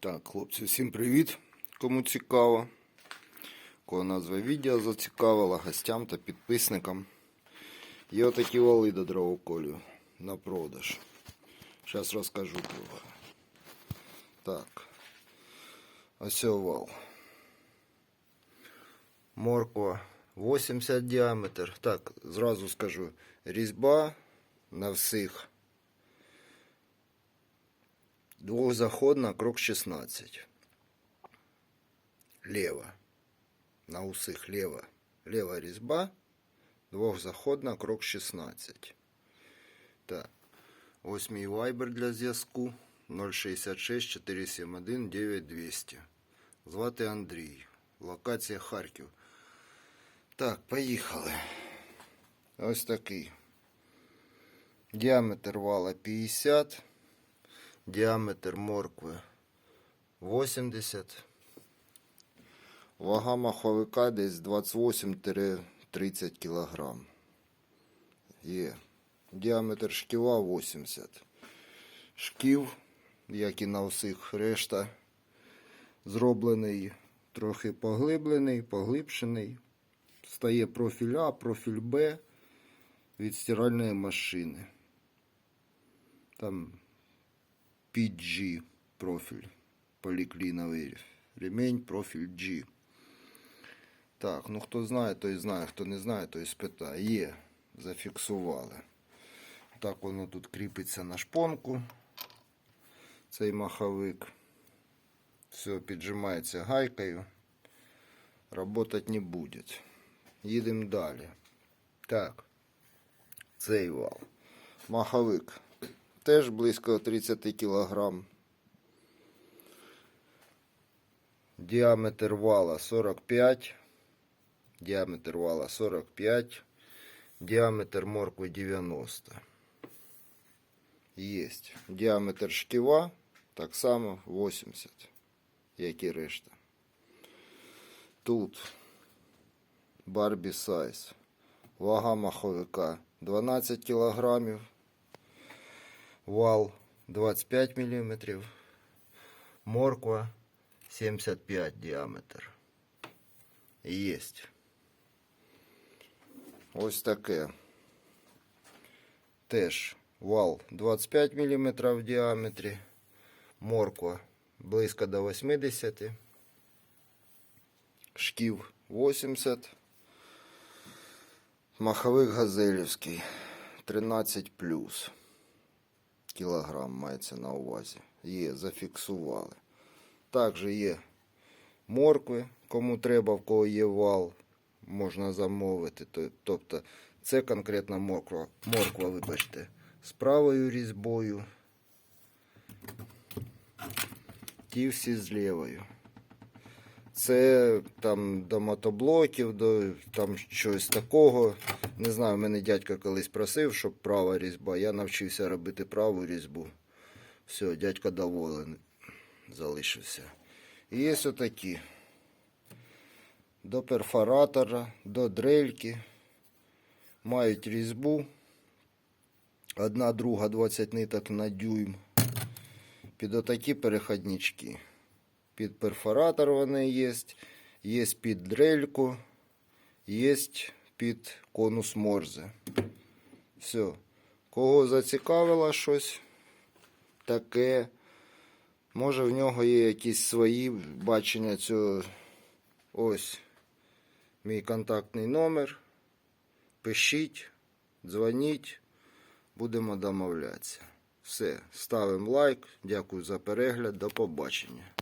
Так, хлопці, всім привіт! Кому цікаво. Кого назва відео зацікавила гостям та підписникам. Є отакі вали до дровоколю на продаж. Зараз розкажу трохи. Так. Ось вал. Морква 80 діаметр. Так, зразу скажу. Різьба на всіх Двухзаходна, крок 16. Лево. На усих лево. Лева різьба. Двохзаходна, крок 16. Так. Ось мій вайбер для зв'язку 066 471 9200. Звати Андрій. Локація Харків. Так, поїхали. Ось такий. Діаметр вала 50. Діаметр моркви 80. Вага маховика десь 28-30 кг. Є. Діаметр шківа 80. Шків, як і на всіх решта, зроблений трохи поглиблений, поглибшений. Стає профіль А, профіль Б від стиральної машини. Там PG профіль. Полікліновий ремень, профіль G. Так, ну хто знає, той знає, хто не знає, той спитає. Є, зафіксували. Так воно тут кріпиться на шпонку. Цей маховик. Все, піджимається гайкою. Работать не буде. Їдемо далі. Так. Цей вал. Маховик теж близько 30 кг. Діаметр вала 45. Діаметр вала 45. Діаметр моркви 90. Єсть. Діаметр шківа так само 80, як і решта. Тут Барбі сайз. Вага маховика 12 кілограмів вал 25 мм, морква 75 діаметр. Єсть. Ось таке. Теж вал 25 мм в діаметрі, морква близько до 80, шків 80, маховик газелівський 13 плюс Кілограм мається на увазі. Є, зафіксували. Також є моркви, кому треба, в кого є вал, можна замовити. Тобто це конкретна морква, морква, вибачте, з правою різьбою. Ті всі з лівою. Це там до мотоблоків, до там щось такого. Не знаю, мене дядько колись просив, щоб права різьба. Я навчився робити праву різьбу. Все, дядько доволений залишився. І є отакі. До перфоратора, до дрельки. Мають різьбу. Одна друга 20 ниток на дюйм. Під отакі переходнички. Під перфоратор вони є. Є під дрельку. Є під конус морзе. Все. Кого зацікавило щось таке. Може в нього є якісь свої бачення цього. Ось мій контактний номер. Пишіть, дзвоніть, будемо домовлятися. Все, ставимо лайк. Дякую за перегляд. До побачення.